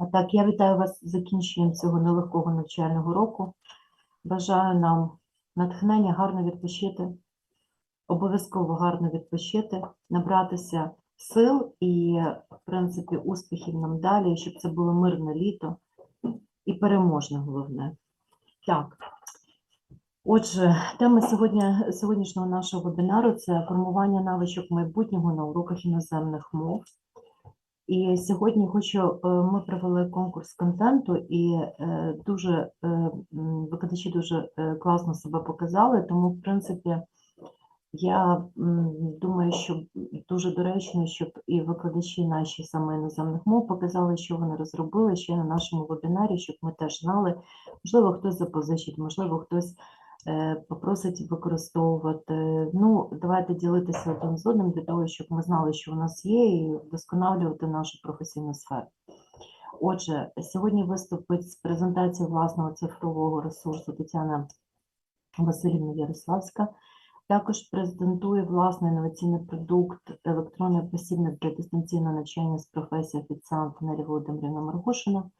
А Так, я вітаю вас з закінченням цього нелегкого навчального року. Бажаю нам натхнення, гарно відпочити, обов'язково гарно відпочити, набратися сил і, в принципі, успіхів нам далі, щоб це було мирне літо і переможне головне. Так. Отже, тема сьогодні, сьогоднішнього нашого вебінару це формування навичок майбутнього на уроках іноземних мов. І сьогодні хочу, е, ми провели конкурс контенту, і е, дуже е, викладачі дуже класно себе показали, тому, в принципі, я думаю, що дуже доречно, щоб і викладачі наші саме іноземних мов показали, що вони розробили ще на нашому вебінарі, щоб ми теж знали. Можливо, хтось запозичить, можливо, хтось попросить використовувати. Ну, давайте ділитися один з одним для того, щоб ми знали, що у нас є, і вдосконалювати нашу професійну сферу. Отже, сьогодні виступить з презентації власного цифрового ресурсу Тетяна Васильівна Ярославська. Також презентує власний інноваційний продукт електронний посібник для дистанційного навчання з професії офіціант Нелі Володимирівна Маргошина.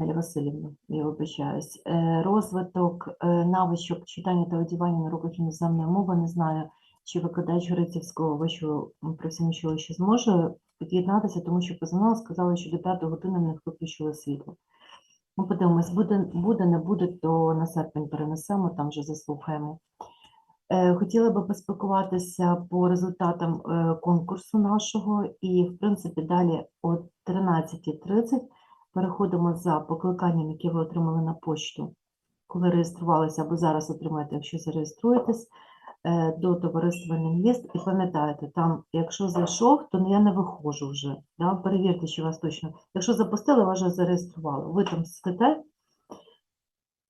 Неля Васильівна, я вибачаюсь. Е, Розвиток е, навичок читання та одягання на уроках іноземної мови. Не знаю, чи викладач Грицівського вищого професійного училища зможе під'єднатися, тому що позвонила, сказали, що до 5 години них виключили світло. Ми подивимось, буде, буде, не буде, то на серпень перенесемо, там вже заслухаємо. Е, Хотіла би поспілкуватися по результатам конкурсу нашого, і, в принципі, далі о 13.30 переходимо за покликанням, яке ви отримали на почту, коли реєструвалися, або зараз отримаєте, якщо зареєструєтесь, е, до товариства Лінгвіст. І пам'ятаєте, там, якщо зайшов, то я не виходжу вже. Да? Перевірте, що вас точно. Якщо запустили, вас вже зареєстрували. Ви там сидите,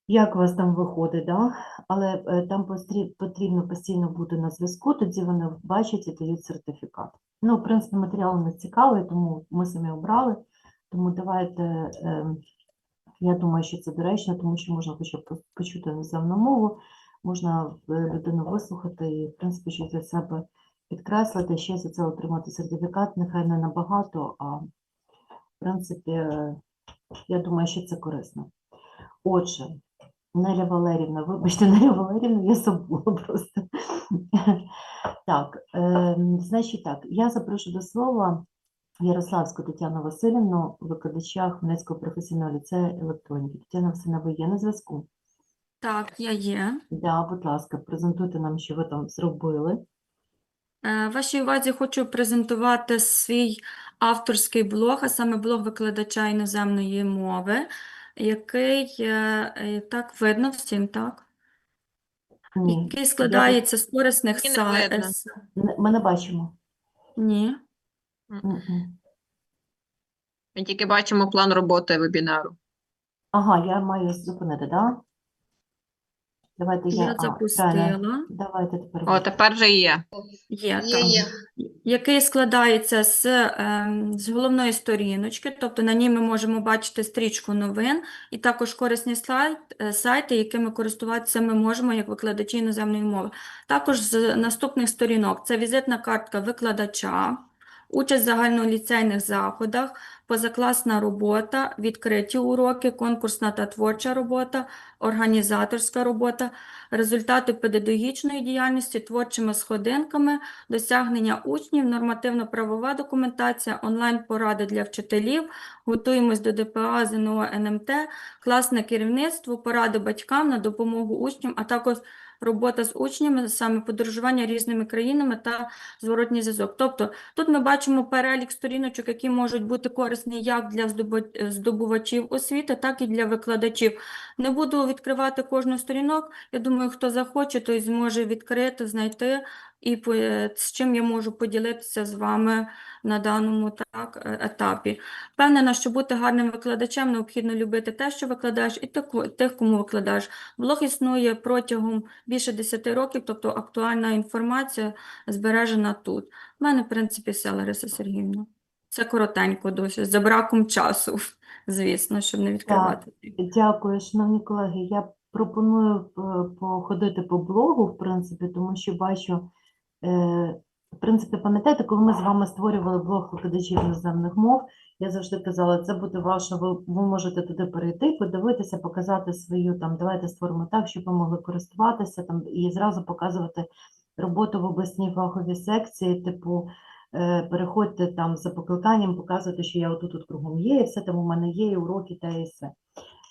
як вас там виходить, да? але е, там потрібно постійно бути на зв'язку, тоді вони бачать і дають сертифікат. Ну, в принципі, матеріал нас цікавий, тому ми самі обрали. Тому давайте, я думаю, що це доречно, тому що можна хоча б почути іноземну мову, можна е, людину вислухати і, в принципі, щось для себе підкреслити, ще за це отримати сертифікат, нехай не набагато, а в принципі, я думаю, що це корисно. Отже, Неля Валерівна, вибачте, Неля Валерівна, я забула просто. Так, значить так, я запрошую до слова Ярославську Тетяну Васильівну, викладача Хмельницького професійного ліцею електроніки. Тетяна Васильівна, ви є на зв'язку? Так, я є. Да, будь ласка, презентуйте нам, що ви там зробили. Е, Вашій увазі хочу презентувати свій авторський блог, а саме блог викладача іноземної мови, який е, е, так видно всім, так? Ні, Який я складається з корисних Мені не са- видно. с- не- ми не бачимо. Ні. Ми тільки бачимо план роботи вебінару. Ага, я маю зупинити, да? Давайте я, Я а, запустила. Давайте тепер О, тепер же є. Є Є, там. є. Який складається з, ем, з головної сторіночки, тобто на ній ми можемо бачити стрічку новин і також корисні слайд, е, сайти, якими користуватися ми можемо як викладачі іноземної мови. Також з наступних сторінок це візитна картка викладача, участь в загальноліцейних заходах, позакласна робота, відкриті уроки, конкурсна та творча робота, організаторська робота, результати педагогічної діяльності творчими сходинками, досягнення учнів, нормативно-правова документація, онлайн-поради для вчителів, готуємось до ДПА, ЗНО, НМТ, класне керівництво, поради батькам на допомогу учням, а також робота з учнями, саме подорожування різними країнами та зворотній зв'язок. Тобто тут ми бачимо перелік сторіночок, які можуть бути корисні як для здобувачів освіти, так і для викладачів. Не буду відкривати кожну сторінок. Я думаю, хто захоче, той зможе відкрити, знайти і по- е, з чим я можу поділитися з вами на даному так, е, етапі. Впевнена, що бути гарним викладачем необхідно любити те, що викладаєш, і тих, кому викладаєш. Блог існує протягом більше 10 років, тобто актуальна інформація збережена тут. У мене, в принципі, все, Лариса Сергіївна. Це коротенько досить, за браком часу, звісно, щоб не відкривати. Дякую, шановні колеги. Я пропоную е, походити по блогу, в принципі, тому що бачу, в принципі, пам'ятаєте, коли ми з вами створювали блог викладачів іноземних мов, Я завжди казала, це буде ваше, ви, ви можете туди перейти, подивитися, показати свою там, давайте створимо так, щоб ви могли користуватися там і зразу показувати роботу в обласній фаховій секції, типу, е, переходьте там за покликанням, показувати, що я отут от кругом є, і все там у мене є, і уроки, та і все.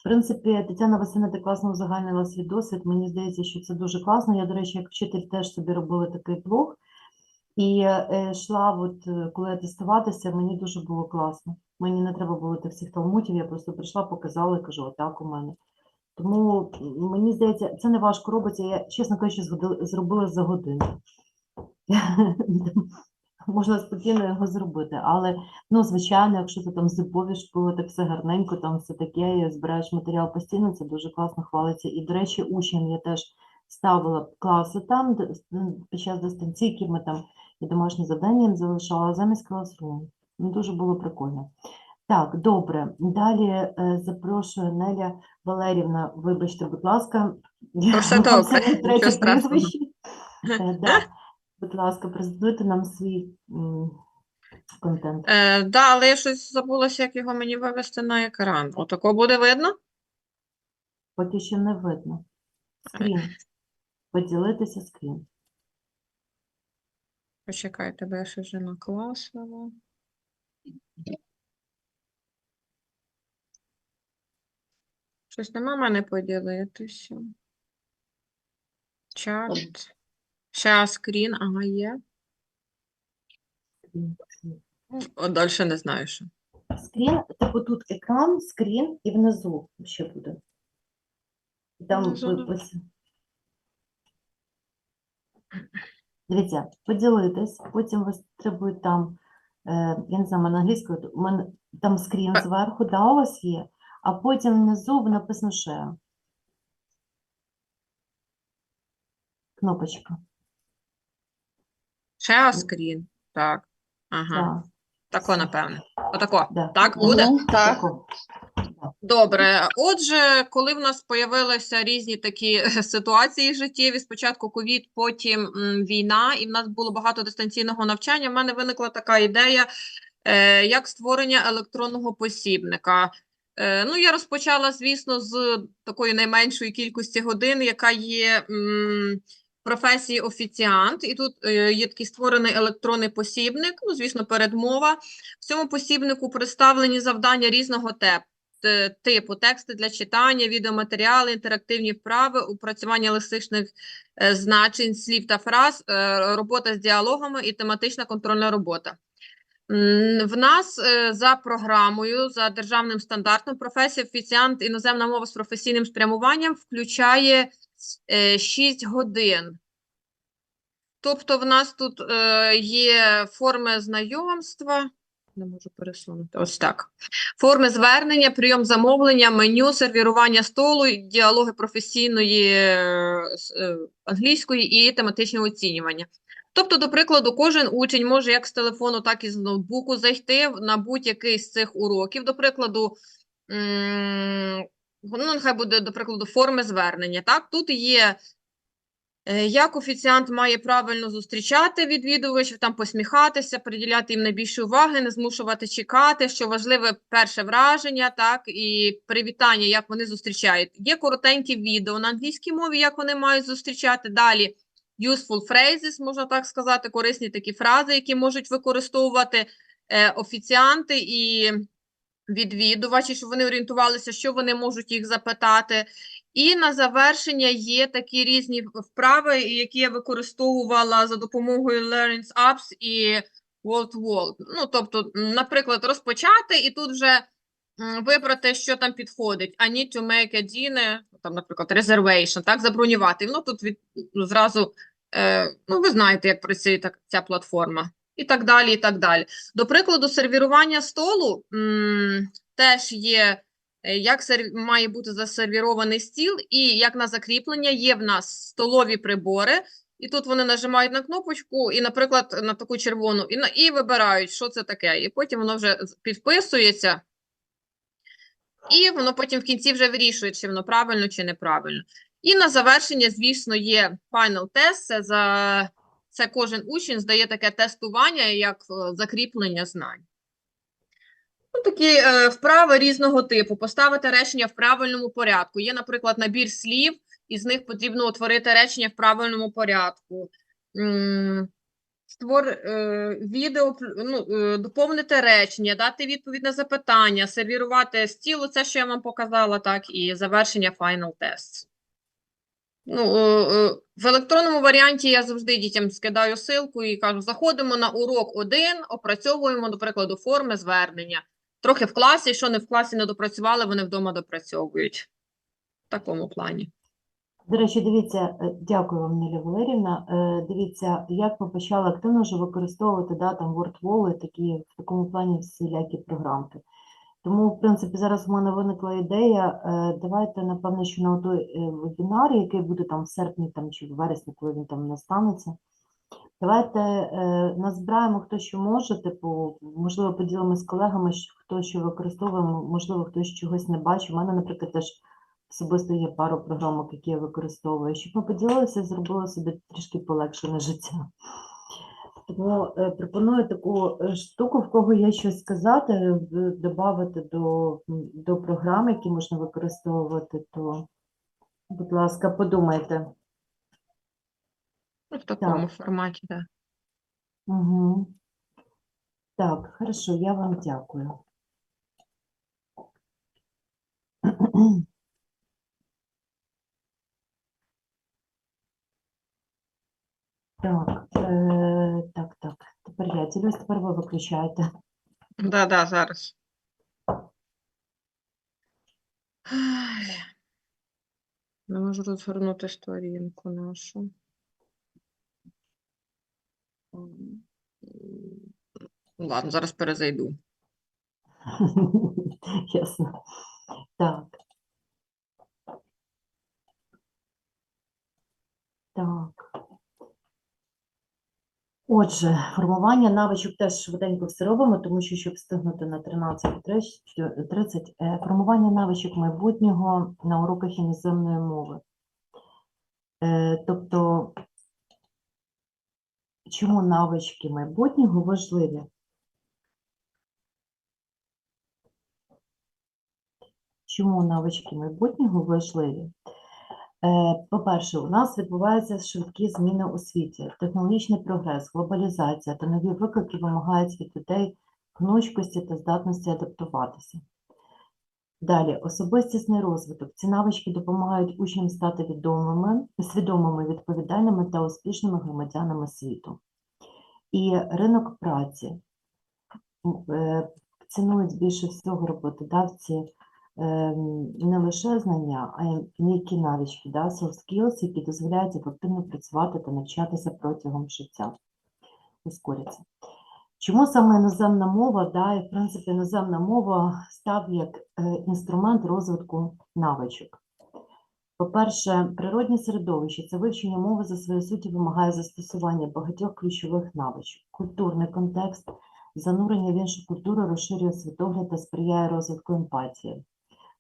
В принципі, Тетяна Васильівна ти класно узагальнила свій досвід. Мені здається, що це дуже класно. Я, до речі, як вчитель теж собі робила такий блог. І е, йшла, от, е, коли тестуватися, мені дуже було класно. Мені не треба було тих всіх талмутів, я просто прийшла, показала і кажу, отак у мене. Тому мені здається, це не важко робиться. Я, чесно кажучи, зробила за годину. Можна спокійно його зробити, але ну, звичайно, якщо ти там зубові школи, все гарненько, там все таке, і збираєш матеріал постійно, це дуже класно хвалиться. І, до речі, учням я теж ставила класи там, де- м, під час дистанційки ми там і домашні завдання їм залишала замість класруму. Ну, дуже було прикольно. Так, добре. Далі е, запрошую Неля Валерівна, вибачте, будь ласка. все вам добре, третє прізвище. Е, да. Будь ласка, презентуйте нам свій контент. Е, да, але я щось забулася, як його мені вивести на екран. Отако буде видно? Поки що не видно. Скрін. Поділитися скрін. Почекайте, бо я ще вже накласила. Щось нема мене поділитися. Чат. Ще скрін, ага, є. Скрін, скрін. О, далі не знаю, що. Скрін, типу тут екран, скрін і внизу ще буде. І там Внизу, да. випис. Дивіться, поділитись, потім ви треба там, е, я не знаю, в мене англійською, у мене там скрін зверху, да, у вас є, а потім внизу написано share. Кнопочка. Ще скрін. Так. Ага. Так, Тако, напевне. Отако. да. Так буде? Так. Добре. Отже, коли в нас появилися різні такі ситуації життєві, спочатку ковід, потім м, війна, і в нас було багато дистанційного навчання, в мене виникла така ідея, е, як створення електронного посібника. Е, ну, я розпочала, звісно, з такої найменшої кількості годин, яка є м, професії офіціант, і тут е, є такий створений електронний посібник, ну, звісно, передмова. В цьому посібнику представлені завдання різного типу типу тексти для читання, відеоматеріали, інтерактивні вправи, опрацювання лексичних е, значень, слів та фраз, робота з діалогами і тематична контрольна робота. В нас за програмою, за державним стандартом, професія офіціант іноземна мова з професійним спрямуванням включає 6 годин. Тобто, в нас тут е, є форми знайомства. Не можу пересунути. Ось так. Форми звернення, прийом замовлення, меню, сервірування столу, діалоги професійної е, е, англійської і тематичне оцінювання. Тобто, до прикладу, кожен учень може як з телефону, так і з ноутбуку зайти на будь-який з цих уроків. До прикладу, ну, нехай буде, до прикладу, форми звернення. Так, тут є Е, Як офіціант має правильно зустрічати відвідувачів, там посміхатися, приділяти їм найбільше уваги, не змушувати чекати, що важливе перше враження, так, і привітання, як вони зустрічають. Є коротенькі відео на англійській мові, як вони мають зустрічати. Далі useful phrases, можна так сказати, корисні такі фрази, які можуть використовувати е, офіціанти і відвідувачі, щоб вони орієнтувалися, що вони можуть їх запитати. І на завершення є такі різні вправи, які я використовувала за допомогою Learning Apps і World Wall. Ну, тобто, наприклад, розпочати і тут вже вибрати, що там підходить. I need to make a dinner, там, наприклад, reservation, так, забронювати. Воно тут від, ну, зразу, е, ну, ви знаєте, як працює так, ця платформа. І так далі, і так далі. До прикладу, сервірування столу теж є е, як серв... має бути засервірований стіл, і як на закріплення є в нас столові прибори, і тут вони нажимають на кнопочку, і, наприклад, на таку червону, і, на... і вибирають, що це таке. І потім воно вже підписується, і воно потім в кінці вже вирішує, чи воно правильно, чи неправильно. І на завершення, звісно, є final test, це за це кожен учень здає таке тестування, як е, закріплення знань. Ну, такі е, вправи різного типу. Поставити речення в правильному порядку. Є, наприклад, набір слів, і з них потрібно утворити речення в правильному порядку. Створ е, відео, ну, е, доповнити речення, дати відповідь на запитання, сервірувати стіл, це, що я вам показала, так, і завершення final test. Ну, е, е, в електронному варіанті я завжди дітям скидаю ссылку і кажу: заходимо на урок 1, опрацьовуємо, до прикладу, форми звернення. Трохи в класі, що не в класі не допрацювали, вони вдома допрацьовують. В такому плані. До речі, дивіться, е, дякую вам, Неля Валерівна. Дивіться, як ми почали активно вже використовувати да, там WordWall і такі в такому плані всілякі програмки. Тому, в принципі, зараз в мене виникла ідея. е, Давайте, напевно, що на той е, вебінар, який буде там в серпні там, чи в вересні, коли він там настанеться. Давайте е, назбираємо хто що може, типу, можливо, поділимо з колегами, хто що використовує, можливо, хтось чогось не бачить. У мене, наприклад, теж особисто є пару програмок, які я використовую, щоб ми поділилися зробили собі трішки полегшене життя. Тому е, пропоную таку е, штуку, в кого є щось сказати, додати до, до програм, які можна використовувати, то, будь ласка, подумайте. Ну, в такому Так. форматі, так. Угу. Так, хорошо, я вам дякую. Так, е, так, так. Ділюсь, тепер ви виключаєте. Да, да, зараз. Ай. Не можу розгорнути сторінку нашу. Ладно, зараз перезайду. Ясно. Так. Так. Отже, формування навичок теж швиденько все робимо, тому що, щоб встигнути на 13.30, е, формування навичок майбутнього на уроках іноземної мови. Е, Тобто, чому навички майбутнього важливі? Чому навички майбутнього важливі? Е, По-перше, у нас відбуваються швидкі зміни у світі, технологічний прогрес, глобалізація та нові виклики вимагають від людей гнучкості та здатності адаптуватися. Далі, особистісний розвиток. Ці навички допомагають учням стати відомими, свідомими, відповідальними та успішними громадянами світу. І ринок праці. Е, Цінують більше всього роботодавці не лише знання, а й м'які навички, да, soft skills, які дозволяють ефективно працювати та навчатися протягом життя. Ускоряться. Чому саме іноземна мова, да, і в принципі іноземна мова став як е, інструмент розвитку навичок? По-перше, природне середовище це вивчення мови за своєю суттю вимагає застосування багатьох ключових навичок. Культурний контекст, занурення в іншу культуру розширює світогляд та сприяє розвитку емпатії.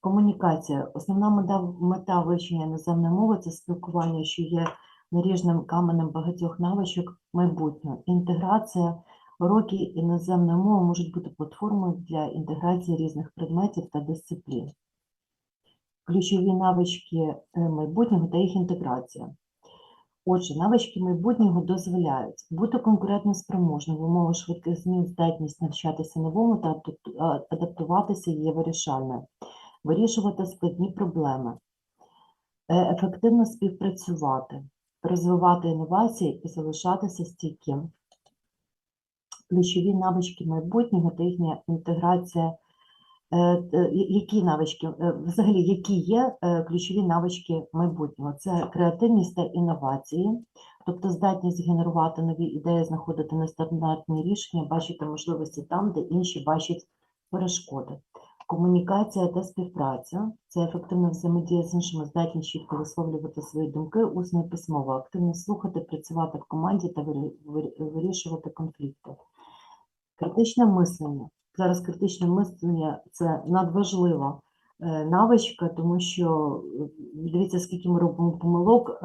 Комунікація. Основна мета, мета вивчення іноземної мови це спілкування, що є наріжним каменем багатьох навичок майбутнього. Інтеграція. Уроки іноземної мови можуть бути платформою для інтеграції різних предметів та дисциплін. Ключові навички е, майбутнього та їх інтеграція. Отже, навички майбутнього дозволяють бути конкурентноспроможним в умовах швидких змін, здатність навчатися новому та адаптуватися є вирішальною, вирішувати складні проблеми, е, ефективно співпрацювати, розвивати інновації і залишатися стійким. Ключові навички майбутнього та їхня інтеграція. Е, я- Які навички, е, взагалі, які є е, ключові навички майбутнього? Це креативність та інновації, тобто здатність генерувати нові ідеї, знаходити нестандартні рішення, бачити можливості там, де інші бачать перешкоди. Комунікація та співпраця це ефективна взаємодія з іншими, здатність чітко висловлювати свої думки, усно і письмово, активно слухати, працювати в команді та вирі- вирі- вирішувати конфлікти. Критичне мислення. Зараз критичне мислення це надважлива е, навичка, тому що е, дивіться, скільки ми робимо помилок.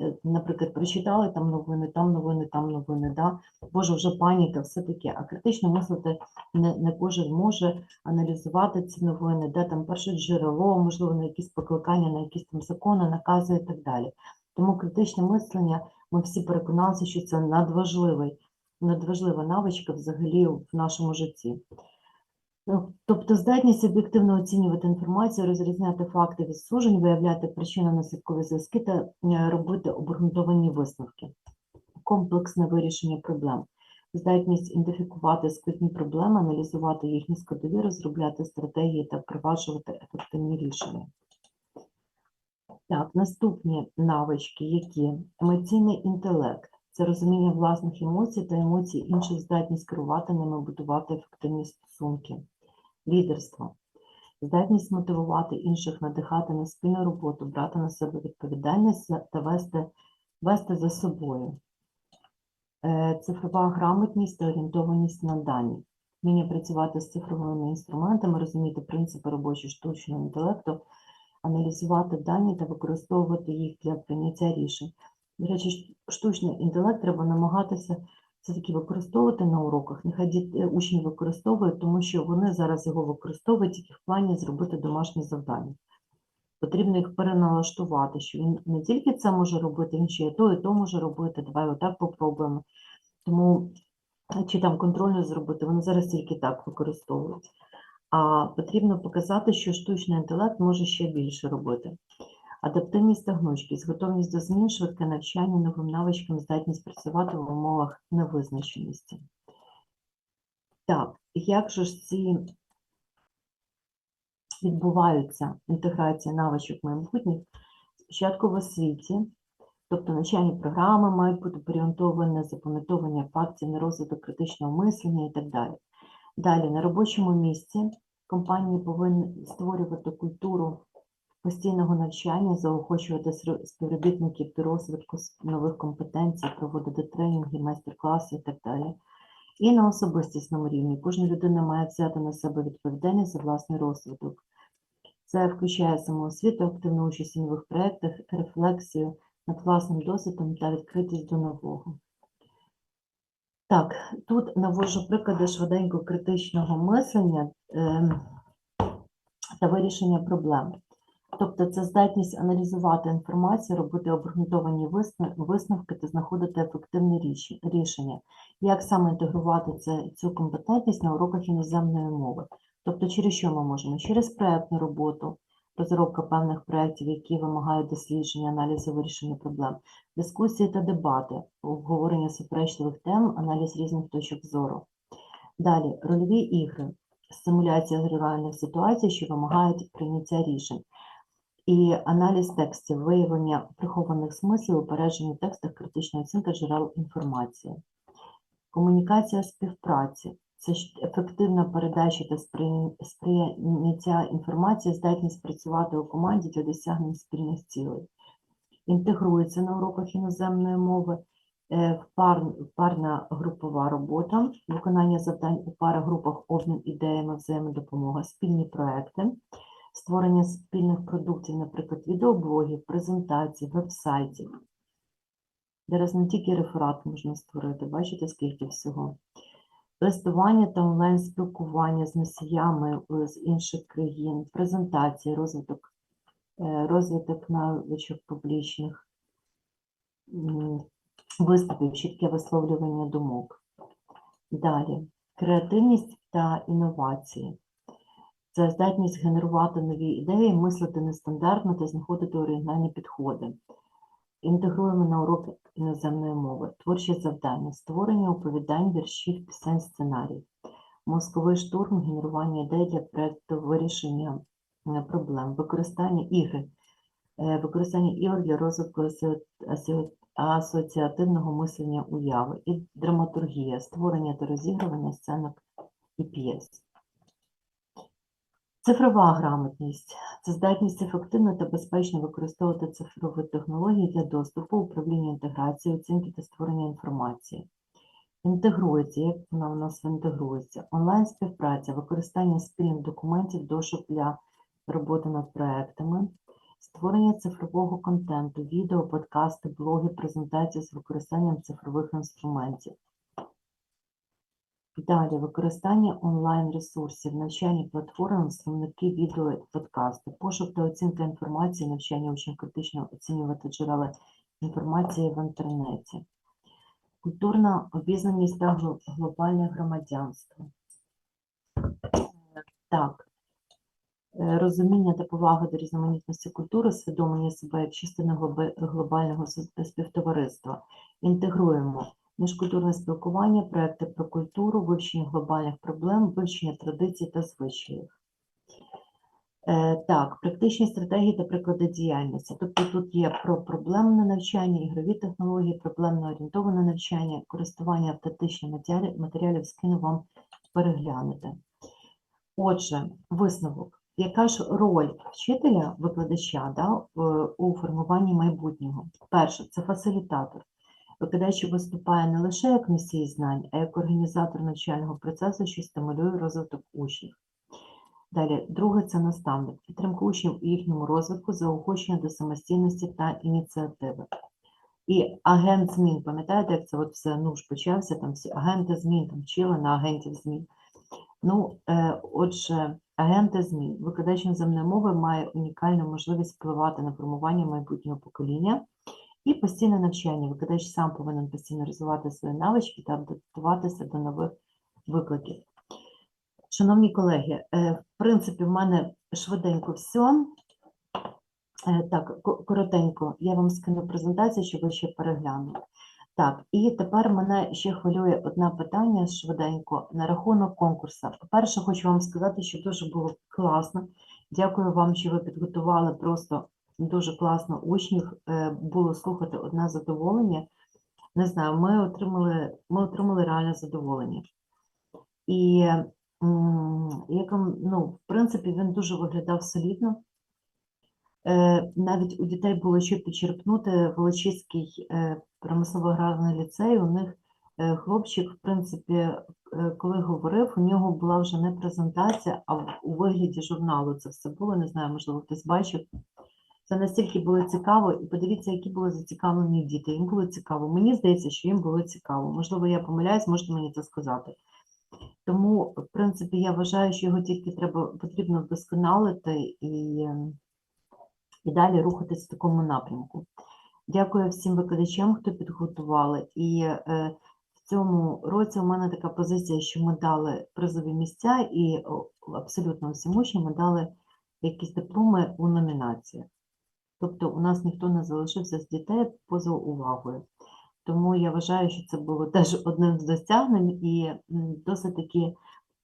Е, наприклад, прочитали там новини, там новини, там новини, да? Боже, вже паніка, все таке. А критично мислити не, не кожен може аналізувати ці новини, де там перше джерело, можливо, на якісь покликання, на якісь там закони, накази і так далі. Тому критичне мислення, ми всі переконалися, що це надважливий, надважлива навичка взагалі в нашому житті. Тобто здатність об'єктивно оцінювати інформацію, розрізняти факти від сужень, виявляти причинно-наслідкові зв'язки та е, робити обґрунтовані висновки. Комплексне вирішення проблем. Здатність ідентифікувати складні проблеми, аналізувати їхні складові, розробляти стратегії та впроваджувати ефективні рішення. Так, наступні навички, які емоційний інтелект це розуміння власних емоцій та емоцій інших, здатність керувати ними, будувати ефективні стосунки, лідерство, здатність мотивувати інших, надихати на спільну роботу, брати на себе відповідальність та вести, вести за собою. Е, Цифрова грамотність та орієнтованість на дані, вміння працювати з цифровими інструментами, розуміти принципи робочого штучного інтелекту, аналізувати дані та використовувати їх для прийняття рішень. До речі, штучний інтелект треба намагатися все-таки використовувати на уроках. Нехай учні використовують, тому що вони зараз його використовують тільки в плані зробити домашні завдання. Потрібно їх переналаштувати, що він не тільки це може робити, він ще і то, і то може робити. Давай отак попробуємо. Тому чи там контрольно зробити, вони зараз тільки так використовують. А потрібно показати, що штучний інтелект може ще більше робити. Адаптивність та гнучкість, готовність до змін, швидке навчання, новим навичкам, здатність працювати в умовах невизначеності. Так, як же ж ці відбуваються інтеграція навичок майбутніх? Спочатку в освіті, тобто навчальні програми мають бути орієнтовані запам'ятовування фактів, на розвиток критичного мислення і так далі. Далі, на робочому місці компанії повинні створювати культуру постійного навчання, заохочувати співробітників до розвитку нових компетенцій, проводити тренінги, майстер-класи і так далі. І на особистісному рівні кожна людина має взяти на себе відповідальність за власний розвиток. Це включає самоосвіту, активну участь у нових проєктах, рефлексію над власним досвідом та відкритість до нового. Так, тут наводжу приклади швиденько критичного мислення ем, та вирішення проблем. Тобто це здатність аналізувати інформацію, робити обґрунтовані висновки та знаходити ефективне рішення. Як саме інтегрувати це, цю компетентність на уроках іноземної мови? Тобто, через що ми можемо? Через проєктну роботу, розробка певних проєктів, які вимагають дослідження, аналізу вирішення проблем, дискусії та дебати, обговорення суперечливих тем, аналіз різних точок зору. Далі рольові ігри, симуляція реальних ситуацій, що вимагають прийняття рішень. І аналіз текстів, виявлення прихованих смислів, упередження в текстах, критична оцінка джерел інформації. Комунікація співпраці це ефективна передача та сприйняття інформації, здатність працювати у команді для досягнення спільних цілей. Інтегрується на уроках іноземної мови, е, пар, парна групова робота, виконання завдань у парагрупах, обмін ідеями, взаємодопомога, спільні проекти, створення спільних продуктів, наприклад, відеоблогів, презентацій, веб-сайтів. Зараз не тільки реферат можна створити, бачите, скільки всього. Листування та онлайн-спілкування з носіями е, з інших країн, презентації, розвиток, е, розвиток навичок публічних, виступів, чітке висловлювання думок. Далі, креативність та інновації. Це здатність генерувати нові ідеї, мислити нестандартно та знаходити оригінальні підходи. Інтегруємо на уроки іноземної мови, творчі завдання, створення оповідань, віршів, пісень, сценарій, мозковий штурм, генерування ідей для проєкту вирішення е, проблем, використання ігри, е, використання ігор для розвитку асо- асо- асоціативного мислення уяви. І драматургія, створення та розігрування сценок і п'єс. Цифрова грамотність це здатність ефективно та безпечно використовувати цифрові технології для доступу, управління інтеграцією, оцінки та створення інформації. Інтегрується, як вона у нас інтегрується? Онлайн співпраця, використання спільних документів, дошок для роботи над проектами, створення цифрового контенту, відео, подкасти, блоги, презентації з використанням цифрових інструментів. Далі використання онлайн-ресурсів, навчальні платформи, словники, відео, подкасти, пошук та оцінка інформації, навчання учнів критично оцінювати джерела інформації в інтернеті. Культурна обізнаність та глобальне громадянство. Так, Е, розуміння та повага до різноманітності культури, свідомлення себе як частини глобального співтовариства. Інтегруємо міжкультурне спілкування, проекти про культуру, вивчення глобальних проблем, вивчення традицій та звичаїв. Е, Так, практичні стратегії та приклади діяльності. Тобто тут є про проблемне навчання, ігрові технології, проблемно орієнтоване навчання, користування автентичним матеріалів, матеріалів скину вам переглянути. Отже, висновок. Яка ж роль вчителя, викладача да, у формуванні майбутнього? Перше, це фасилітатор. Викладач виступає не лише як носій знань, а як організатор навчального процесу, що стимулює розвиток учнів. Далі, друге це наставник, підтримка учнів у їхньому розвитку, заохочення до самостійності та ініціативи. І агент змін, пам'ятаєте, як це от все ну, ж почався, там всі агенти змін, там вчили на агентів змін. Ну, е, отже, агенти змін. Викладач іноземної мови має унікальну можливість впливати на формування майбутнього покоління і постійне навчання. Викладач сам повинен постійно розвивати свої навички та адаптуватися до нових викликів. Шановні колеги, е, в принципі, в мене швиденько все. Так, коротенько, я вам скину презентацію, щоб ви ще переглянули. Так, і тепер мене ще хвилює одне питання швиденько на рахунок конкурсу. По-перше, хочу вам сказати, що дуже було класно. Дякую вам, що ви підготували просто дуже класно учнів. Е, Було слухати одне задоволення. Не знаю, ми отримали, ми отримали реальне задоволення. І м, як ну, в принципі, він дуже виглядав солідно. Е, Навіть у дітей було що підчерпнути Волочиський е, промислово-аграрний ліцей. У них хлопчик, в принципі, коли говорив, у нього була вже не презентація, а у вигляді журналу це все було. Не знаю, можливо, хтось бачив. Це настільки було цікаво, і подивіться, які були зацікавлені діти. Їм було цікаво. Мені здається, що їм було цікаво. Можливо, я помиляюсь, можете мені це сказати. Тому, в принципі, я вважаю, що його тільки треба потрібно вдосконалити і, і далі рухатись в такому напрямку. Дякую всім викладачам, хто підготували. І е, в цьому році у мене така позиція, що ми дали призові місця, і абсолютно всім учням ми дали якісь дипломи у номінаціях. Тобто у нас ніхто не залишився з дітей поза увагою. Тому я вважаю, що це було теж одним з досягнень і досить таки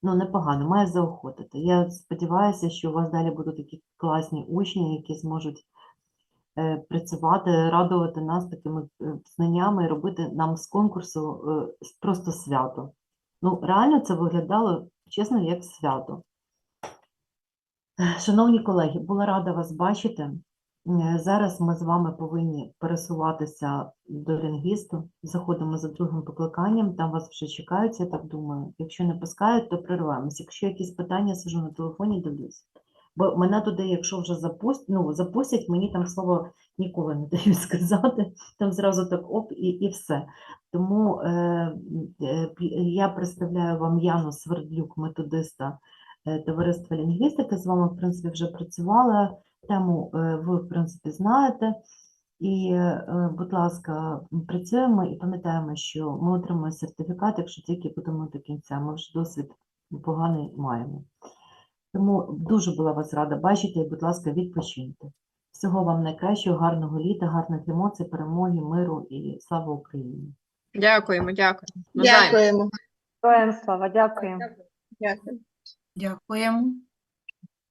ну, непогано, має заохотити. Я сподіваюся, що у вас далі будуть такі класні учні, які зможуть е, працювати, радувати нас такими е, знаннями і робити нам з конкурсу е, просто свято. Ну, реально це виглядало, чесно, як свято. Шановні колеги, була рада вас бачити. Е, Зараз ми з вами повинні пересуватися до лінгвісту. Заходимо за другим покликанням, там вас вже чекають, я так думаю. Якщо не пускають, то перервемось. Якщо якісь питання, сижу на телефоні, дивлюсь. Бо мене туди, якщо вже запустять, ну, запустять, мені там слово ніколи не дають сказати, там зразу так оп і, і все. Тому е, е, я представляю вам Яну Свердлюк, методиста е, товариства лінгвістики. З вами, в принципі, вже працювала. Тему е, ви, в принципі, знаєте. І, е, будь ласка, працюємо і пам'ятаємо, що ми отримуємо сертифікат, якщо тільки будемо до кінця. Ми вже досвід поганий маємо. Тому дуже була вас рада бачити і, будь ласка, відпочиньте. Всього вам найкращого, гарного літа, гарних емоцій, перемоги, миру і слава Україні! Дякуємо, дякуємо. Дякуємо. Слава, дякую. Дякую. Дякуємо.